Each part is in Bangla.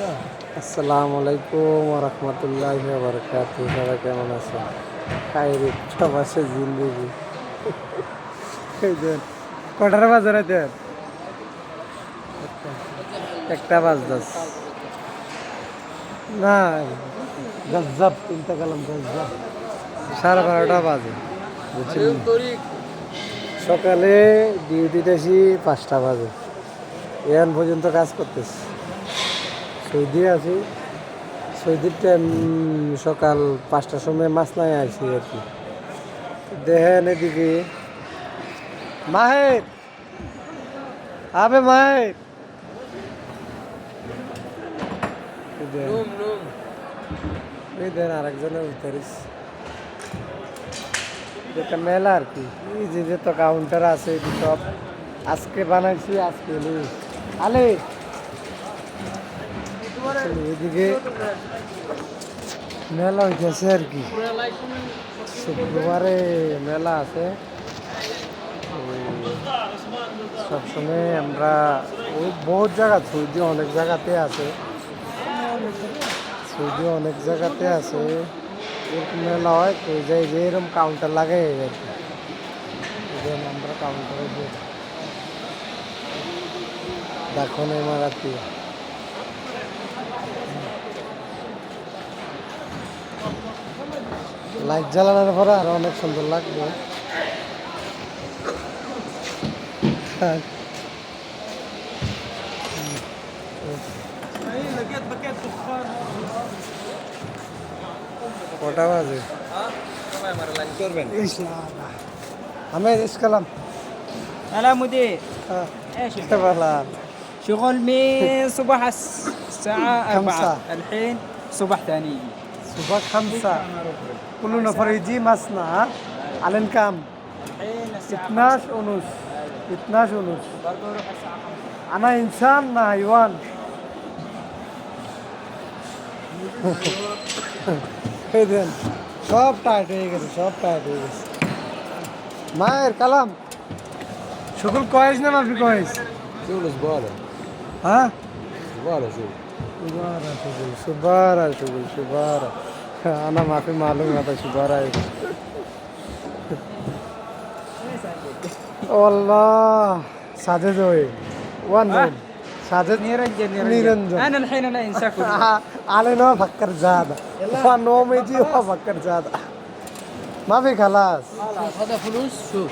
আসসালামু আলাইকুম রহমতুল্লাহ বরকাত সবাই কেমন আছেন? খাইরে সবাসে জিন্দগি কটার বাজার আছে একটা বাজ দাস না, গজ্জাব চিন্তা করলাম গজ্জাব। সাড়ে বারোটা বাজে। সকালে ডিউটিতে আসি পাঁচটা বাজে। এখন পর্যন্ত কাজ করতেছি। সৌদি আছি। সৌদির টাইম সকাল পাঁচটার সময় মাছ নাই আসি আর কি। দেখেন এদিকে। মাহের! আবে মাহের! দেখেন। আরেকজনের উতারিস এটা মেলা আর কি। এই যে তো কাউন্টার আছে সব। আজকে বানাইছি আজকে। আলে এদিকে মেলা হইতেছে আর কি। শুক্রবারে মেলা আছে। সবসময় আমরা ও বহুত জায়গা সৌদি অনেক জায়গাতে আছে। সৌদি অনেক জায়গাতে আছে। এরকম মেলা হয়, তো ওই যাই যে এরকম কাউন্টার লাগাই আর কি। আমরা কাউন্টারে দেখো না লাইট জ্বালানোর পরে আরো অনেক সুন্দর লাগবে হ্যাঁ। কটা বাজে ইস না, না। আমি ইস কালাম هلا مدير হ্যাঁ ايش এটা বলা شغل من صبح الس- الساعة خمسة. 4 الحين صبح ثاني সুভাষ খামসা কুলু নফরিজি মাসনা আলেন কাম। ইতনাশ উনুস ইতনাশ উনুস আনা ইনসান না হাইওয়ান। সব টাইট হয়ে গেছে সব টাইট হয়ে গেছে। মায়ের কালাম। শুকুল কয়েস না মাফি কয়েস? শুকুল বলো হ্যাঁ? বলো শুকুল شبارة شغل شبارة شغل شبارة أنا ما في معلومة هذا شبارة إيه. والله ساجد وي وين ها؟ ساجد نيرنجن نيرنجن. انا الحين انا انسى كل على نو فكر زيادة فنوم يجي هو فكر زيادة ما في خلاص خلاص هذا فلوس شوف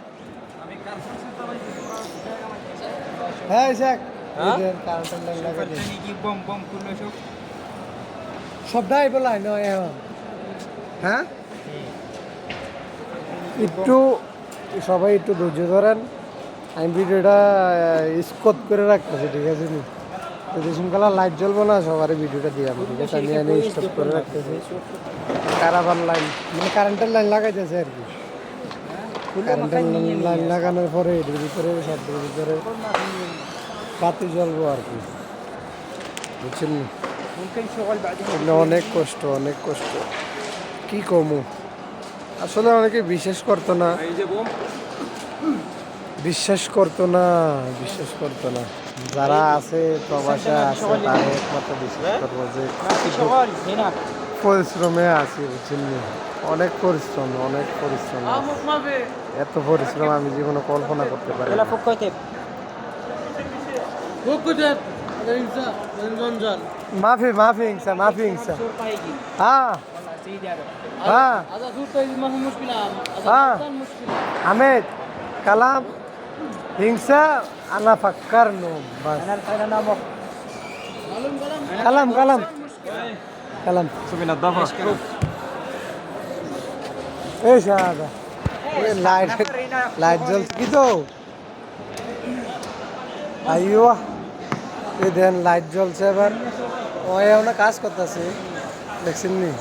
হ্যাঁ সবটাই বলাই নয় হ্যাঁ। একটু সবাই একটু ধৈর্য ধরেন। আমি ভিডিওটা স্কোপ করে রাখতেছি ঠিক আছে যদি শুনকালা লাইট জ্বলবো না সবার ভিডিওটা দিয়ে আমি ঠিক আছে? আমি আমি স্টপ করে রাখতেছি। কারাবার লাইন মানে কারেন্টের লাইন লাগাইতেছে আর কি। কারেন্টের লাইন লাগানোর পরে এটির ভিতরে সবটির ভিতরে। বাতি জ্বলবো আর কি। বুঝছেন? অনেক কষ্ট অনেক কষ্ট। কি কমু? আসলে অনেকে বিশ্বাস করতো না। বিশ্বাস করতো না বিশ্বাস করতো না। যারা আছে প্রবাসে আছে তারা একমাত্র বিশ্বাস করব যে পরিশ্রমে আছি বুঝছেন? অনেক পরিশ্রম অনেক পরিশ্রম এত পরিশ্রম আমি জীবনে কল্পনা করতে পারি মাফি মাফি ইনসা মাফি ইনসা হ্যাঁ হ্যাঁ হ্যাঁ আহমেদ কালাম হিংসা আনা ফাক্কার নো কালাম কালাম কালাম এই সাদা লাইট লাইট জ্বলছে কি তো আইয়া এই দেন লাইট জ্বলছে এবার। ও এমন কাজ করতেছে। দেখছেন নি?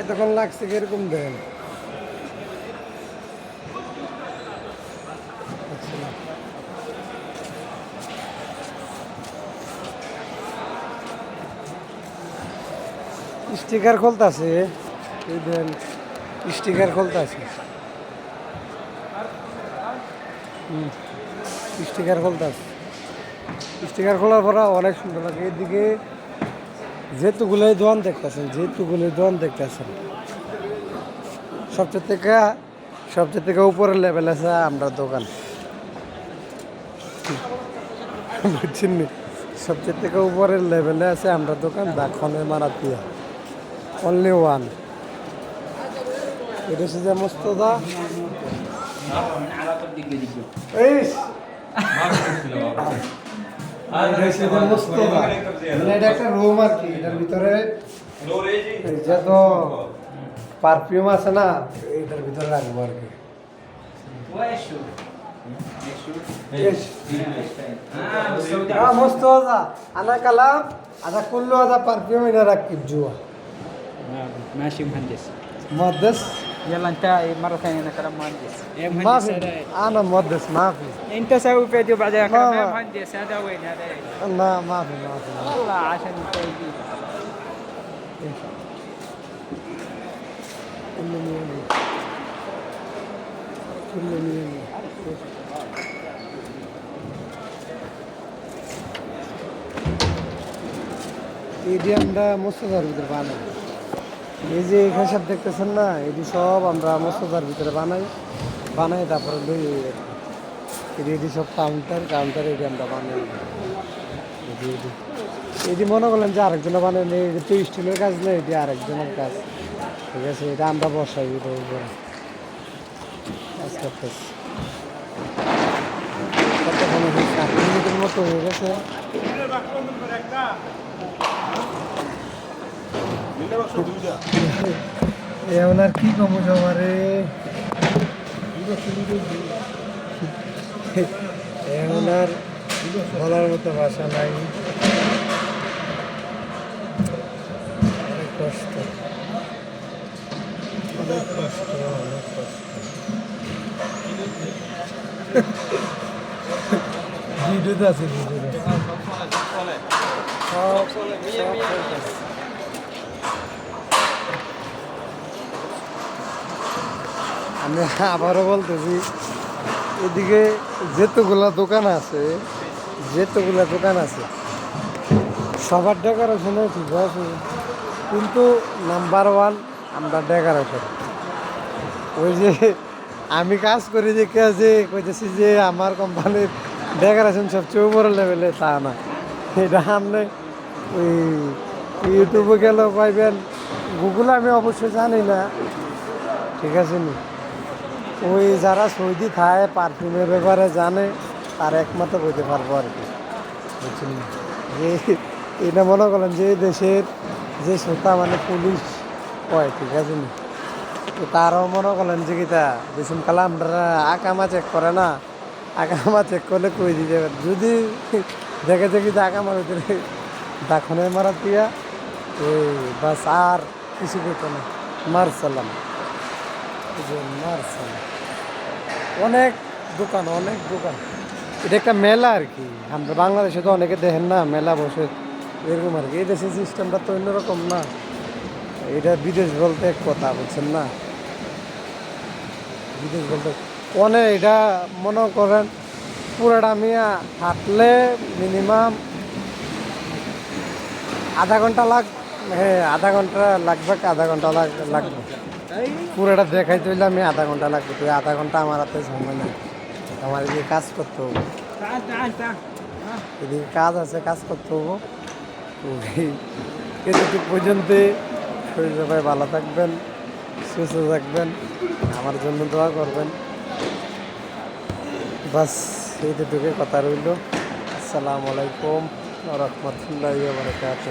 এতক্ষণ লাগছে কীরকম দেখেন আচ্ছা। স্টিকার খুলতাছে। এই দেন, স্টিকার খুলতাছে। স্টিকার খুলতাছে স্টিকার খোলার পরে অনেক সুন্দর লাগে। এদিকে যেহেতুগুলোই দোয়ান দেখতেছেন যেহেতুগুলোই দোয়ান দেখতেছেন, সবচেয়ে থেকে সবচেয়ে থেকে উপরের লেভেল আছে আমরা দোকান। বুঝছেন? সবচেয়ে থেকে উপরের লেভেলে আছে আমরা দোকান দাখনের মারাতিয়া অনলি ওয়ান এটা হচ্ছে যে মস্তদা। এটা হচ্ছে যে মস্তদা মানে এটা একটা রুম আর কি এটার ভিতরে এই যে তো পারফিউম আছে না এটার ভিতরে রাখবো আর কি ايش؟ اه مستوزع انا كلام هذا كله هذا برفيوم هنا ركب جوا ماشي مهندس مهندس يلا انتهي مرة ثانية أنا كلام مهندس. يا مهندس ما في إيه؟ أنا مهندس ما في. أنت سوي فيديو بعدين كلام يا مهندس هذا وين؟ هذا إيش؟ لا ما في ما في. والله عشان طيبين كل يوم كل يوم ఈ এই যে এই সব দেখতেছেন না, এটি সব আমরা মস্তদার ভিতরে বানাই বানাই, তারপরে লই এটি এটি সব কাউন্টার কাউন্টার এটি আমরা বানাই। এটি মনে করলেন যে আরেকজনে বানাই নেই, এটি তো স্টিলের কাজ নেই এটি আরেকজনের কাজ। ঠিক আছে, এটা আমরা বসাই এটার উপরে। মতো হয়ে গেছে। এখন আর কি কম সবারে এখন আর বলার মতো ভাষা নাই কষ্ট অনেক কষ্ট অনেক কষ্ট ভিডিওতে আছে ভিডিওতে সব সব চলতেছে। আমি আবারও বলতেছি, এদিকে যেতগুলা দোকান আছে, যেতগুলা দোকান আছে, সবার ডেকোরেশনে ঠিক আছে, কিন্তু নাম্বার ওয়ান আমরা ডেকোরেশন ওই যে আমি কাজ করি যে কে আছে কইতেছি যে আমার কোম্পানির ডেকোরেশন সবচেয়ে উপরে লেভেলে তা না। এটা আপনি ওই ইউটিউবে গেলেও পাইবেন গুগলে আমি অবশ্যই জানি না, ঠিক আছে নি? ওই যারা সৌদি খায় পারফিউমের ব্যাপারে জানে, তার একমাত্র বইতে পারব আর কি। বুঝছেন যে এটা মনে করেন যে দেশের যে শ্রোতা মানে পুলিশ কয় ঠিক আছে নি? তো তারাও মনে করেন যে কিতা দেশুম কালা, আমরা আকামা চেক করে না। আকামা চেক করলে কই দিতে পারে যদি দেখে যে কিতা আকামার ভিতরে দাখনে মারা দিয়া এই বাস আর কিছু করতো না মার সালাম। অনেক দোকান অনেক দোকান। এটা একটা মেলা আর কি। আমরা বাংলাদেশে তো অনেকে দেখেন না, মেলা বসে, এরকম আর কি। এই দেশের সিস্টেমটা তো অন্যরকম না। এটা বিদেশ বলতে এক কথা, বুঝছেন না? বিদেশ বলতে অনেক, এটা মনে করেন পুরাটা আমি হাঁটলে মিনিমাম আধা ঘণ্টা লাগ হ্যাঁ আধা ঘণ্টা লাগবে, আধা ঘণ্টা লাগ, লাগবে। পুরোটা দেখাই হইলে আমি আধা ঘণ্টা লাগবে তুই আধা ঘণ্টা আমার হাতে সময় নেই। আমার এদিকে কাজ করতে হব। এদিকে কাজ আছে, কাজ করতে হব। এতটুকু পর্যন্ত শরীর সবাই ভালো থাকবেন, সুস্থ থাকবেন, আমার জন্য দোয়া করবেন। বাস এইটুকুই কথা রইল। আসসালামু আলাইকুম রহমতুল্লাহ বরকাত